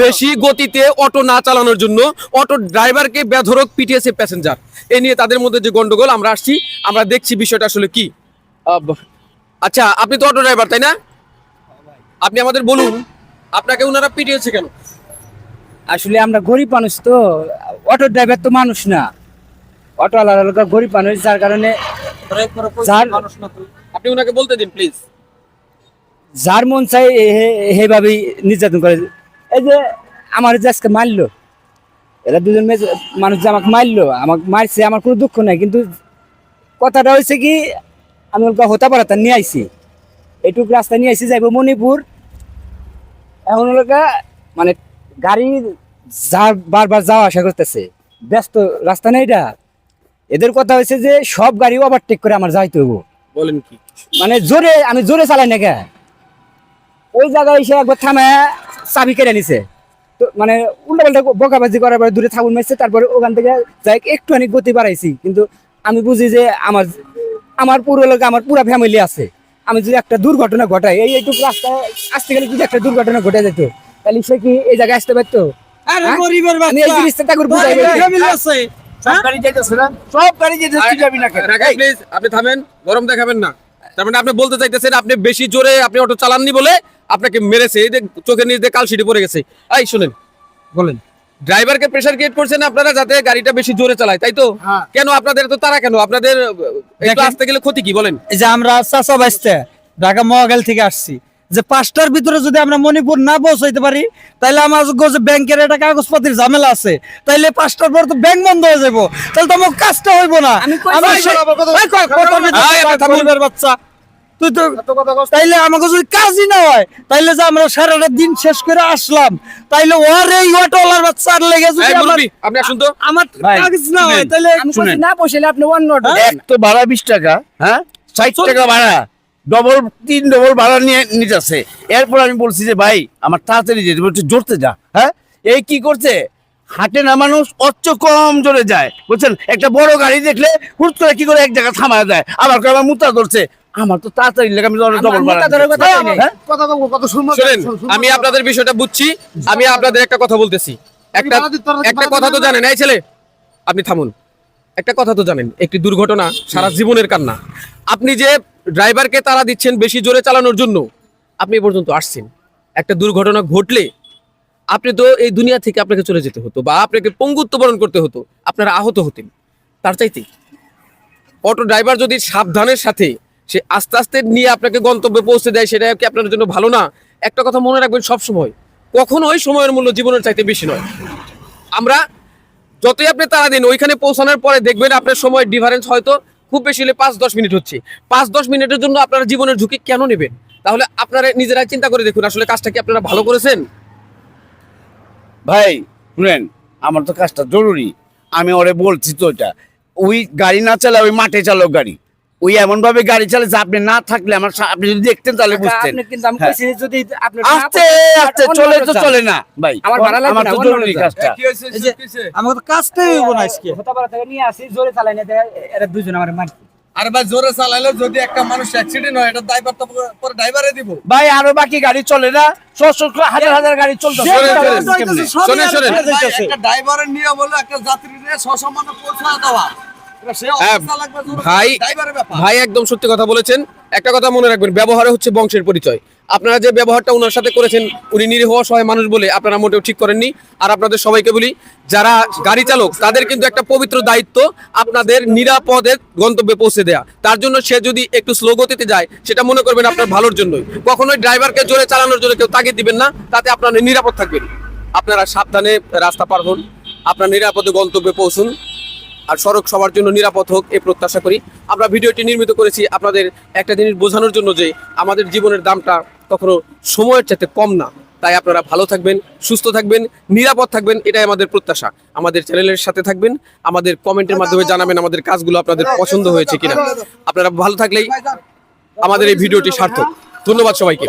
বেশি গতিতে অটো না চালানোর জন্য অটো ড্রাইভারকে বেধরক পিটিয়েছে প্যাসেঞ্জার। এ নিয়ে তাদের মধ্যে যে গন্ডগোল আমরা আসছি আমরা দেখছি বিষয়টা আসলে কি। আচ্ছা আপনি তো অটো ড্রাইভার তাই না? আপনি আমাদের বলুন আপনাকে ওনারা পিটিয়েছে কেন? আসলে আমরা গরিব মানুষ তো অটো ড্রাইভার তো মানুষ না। অটো আলাদা গরিব মানুষ যার কারণে আপনি ওনাকে বলতে দিন প্লিজ। যার মন চাই সেইভাবেই নির্যাতন করে এই যে আমার যে আজকে মারলো এরা দুজন মেয়ে মানুষ যে আমাকে মারলো আমাকে মারছে আমার কোনো দুঃখ নাই। কিন্তু কথাটা হয়েছে কি আমি ওকে হতে পারা নিয়ে আইছি। এইটুকু রাস্তা নিয়ে আইছি যাইব মণিপুর। এখন ওরা মানে গাড়ি যা বারবার যাওয়া আসা করতেছে ব্যস্ত রাস্তা নেই এটা। এদের কথা হয়েছে যে সব গাড়ি ওভারটেক করে আমার যাইতে হব বলেন কি? মানে জোরে আমি জোরে চালাই না কে? ওই জায়গায় এসে একবার থামে চাবি কেড়ে নিছে। তো মানে উল্টা পাল্টা বকাবাজি করার পরে দূরে থাকুন মেরছে তারপরে ওখান থেকে যাই একটুখানি গতি বাড়াইছি। কিন্তু আমি বুঝি যে আমার আমার পুরো লোক আমার পুরো ফ্যামিলি আছে। আমি যদি একটা দুর্ঘটনা ঘটাই এই এইটুকু রাস্তায় আসতে গেলে যদি একটা দুর্ঘটনা ঘটে যেত তাহলে সে কি এই জায়গায় আসতে পারতো? আরে হ্যাঁ? আপনি থামেন গরম দেখাবেন না। তার মানে আপনি বলতে চাইতেছেন আপনি বেশি জোরে আপনি অটো চালাননি বলে আপনাকে মেরেছে। এই যে চোখের নিচে দিয়ে কালশিটে পড়ে গেছে। এই শুনেন বলেন ড্রাইভারকে প্রেসার ক্রিয়েট করছেন আপনারা যাতে গাড়িটা বেশি জোরে চালায় তাই তো? হ্যাঁ। কেন আপনাদের তো তারা কেন? আপনাদের একটু আসতে গেলে ক্ষতি কি? বলেন। এই যে আমরা চাচা বাইসতে ঢাকা মহাগাল থেকে আসছি। যে পাঁচটার ভিতরে যদি আমরা মণিপুর না পৌঁছাইতে পারি তাহলে আমার যে ব্যাংকের একটা কাগজপাতির ঝামেলা আছে। তাইলে পাঁচটার পর তো ব্যাংক বন্ধ হয়ে যাব তাহলে তো আমার কাজটা হইব না। আমার বাচ্চা? তুই তো তাইলে আমাকে যদি কাজই না হয় তাইলে যে আমরা সারাটা দিন শেষ করে আসলাম তাইলে ওর এই অটোলার বাচ্চার লেগে যদি আমার আপনি আসুন তো। আমার কাজ না হয় তাইলে আমি বলছি না বসলে আপনি অন্য অটো এক তো ভাড়া বিশ টাকা হ্যাঁ? ষাট টাকা ভাড়া। ডবল তিন ডবল ভাড়া নিয়ে নিতেছে। এরপর আমি বলছি যে ভাই আমার তাড়াতাড়ি যেতে বলছে জোরতে যা। হ্যাঁ? এই কি করছে? হাটে না মানুষ অচ্চ কম জোরে যায়। বুঝছেন? একটা বড় গাড়ি দেখলে হুট করে কি করে এক জায়গায় থামা যায় আবার আমার মুতা ধরছে। আমার তো তাড়াতাড়ি লাগে আমি ডবল। হ্যাঁ? শুনেন আমি আপনাদের বিষয়টা বুঝছি। আমি আপনাদের একটা কথা বলতেছি। একটা একটা কথা তো জানেন। এই ছেলে আপনি থামুন। একটা কথা তো জানেন। একটি দুর্ঘটনা সারা জীবনের কান্না। আপনি যে ড্রাইভারকে তারা দিচ্ছেন বেশি জোরে চালানোর জন্য। আপনি পর্যন্ত আসছেন। একটা দুর্ঘটনা ঘটলে আপনি তো এই দুনিয়া থেকে আপনাকে চলে যেতে হতো বা আপনাকে পঙ্গুত্ব বরণ করতে হতো, আপনারা আহত হতেন। তার চাইতে অটো ড্রাইভার যদি সাবধানের সাথে সে আস্তে আস্তে নিয়ে আপনাকে গন্তব্যে পৌঁছে দেয়, সেটা কি আপনার জন্য ভালো না? একটা কথা মনে রাখবেন সব সময় কখনোই সময়ের মূল্য জীবনের চাইতে বেশি নয়। আমরা যতই আপনি তারা দিন, ওইখানে পৌঁছানোর পরে দেখবেন আপনার সময় ডিফারেন্স হয়তো খুব বেশি হলে পাঁচ দশ মিনিট হচ্ছে। পাঁচ দশ মিনিটের জন্য আপনারা জীবনের ঝুঁকি কেন নেবেন? তাহলে আপনারা নিজেরাই চিন্তা করে দেখুন আসলে কাজটা কি আপনারা ভালো করেছেন? ভাই, শুনেন, আমার তো কাজটা জরুরি। আমি ওরে বলছি তো এটা। ওই গাড়ি না চালা ওই মাঠে চালক গাড়ি। ওই এমন ভাবে গাড়ি চালাচ্ছে আপনি না থাকলে আমার আপনি যদি দেখতেন তাহলে বুঝতেন। কিন্তু আমি হ্যাঁ। কইছি যদি আপনি আস্তে আস্তে চলে তো চলে না ভাই। আমার ভাড়া লাগবে না, তো জরুরি কাজটা। তো কাজটাই হইব না আজকে। হতাপাড়া থেকে নিয়ে আসি জোরে চালাই না এরা দুজন আমার মারছে। আরে ভাই জোরে চালাইলে যদি একটা মানুষ অ্যাক্সিডেন্ট হয় এটা ড্রাইভার তো পরে ড্রাইভারে দিব। ভাই আরও বাকি গাড়ি চলে না? শত শত হাজার হাজার গাড়ি একটা ড্রাইভারের নিয়ম হলো একটা যাত্রী নিয়ে সসম্মানে পৌঁছা দেওয়া। হ্যাঁ, ভাই ভাই একদম সত্যি কথা বলেছেন। একটা কথা মনে রাখবেন ব্যবহারে হচ্ছে বংশের পরিচয়। আপনারা যে ব্যবহারটা ওনার সাথে করেছেন উনি নিরীহ সহায় মানুষ বলে আপনারা মোটেও ঠিক করেননি। আর আপনাদের সবাইকে বলি যারা গাড়ি চালক তাদের কিন্তু একটা পবিত্র দায়িত্ব আপনাদের নিরাপদে গন্তব্যে পৌঁছে দেয়া। তার জন্য সে যদি একটু স্লো গতিতে যায় সেটা মনে করবেন আপনার ভালোর জন্যই। কখনোই ড্রাইভারকে জোরে চালানোর জন্য কেউ তাগিদ দিবেন না তাতে আপনারা নিরাপদ থাকবেন। আপনারা সাবধানে রাস্তা পার হন আপনার নিরাপদে গন্তব্যে পৌঁছুন। আর সড়ক সবার জন্য নিরাপদ হোক এই প্রত্যাশা করি। আমরা ভিডিওটি নির্মিত করেছি আপনাদের একটা জিনিস বোঝানোর জন্য যে আমাদের জীবনের দামটা কখনো সময়ের চাইতে কম না। তাই আপনারা ভালো থাকবেন, সুস্থ থাকবেন, নিরাপদ থাকবেন, এটাই আমাদের প্রত্যাশা। আমাদের চ্যানেলের সাথে থাকবেন, আমাদের কমেন্টের মাধ্যমে জানাবেন আমাদের কাজগুলো আপনাদের পছন্দ হয়েছে কিনা। আপনারা ভালো থাকলেই আমাদের এই ভিডিওটি সার্থক। ধন্যবাদ সবাইকে।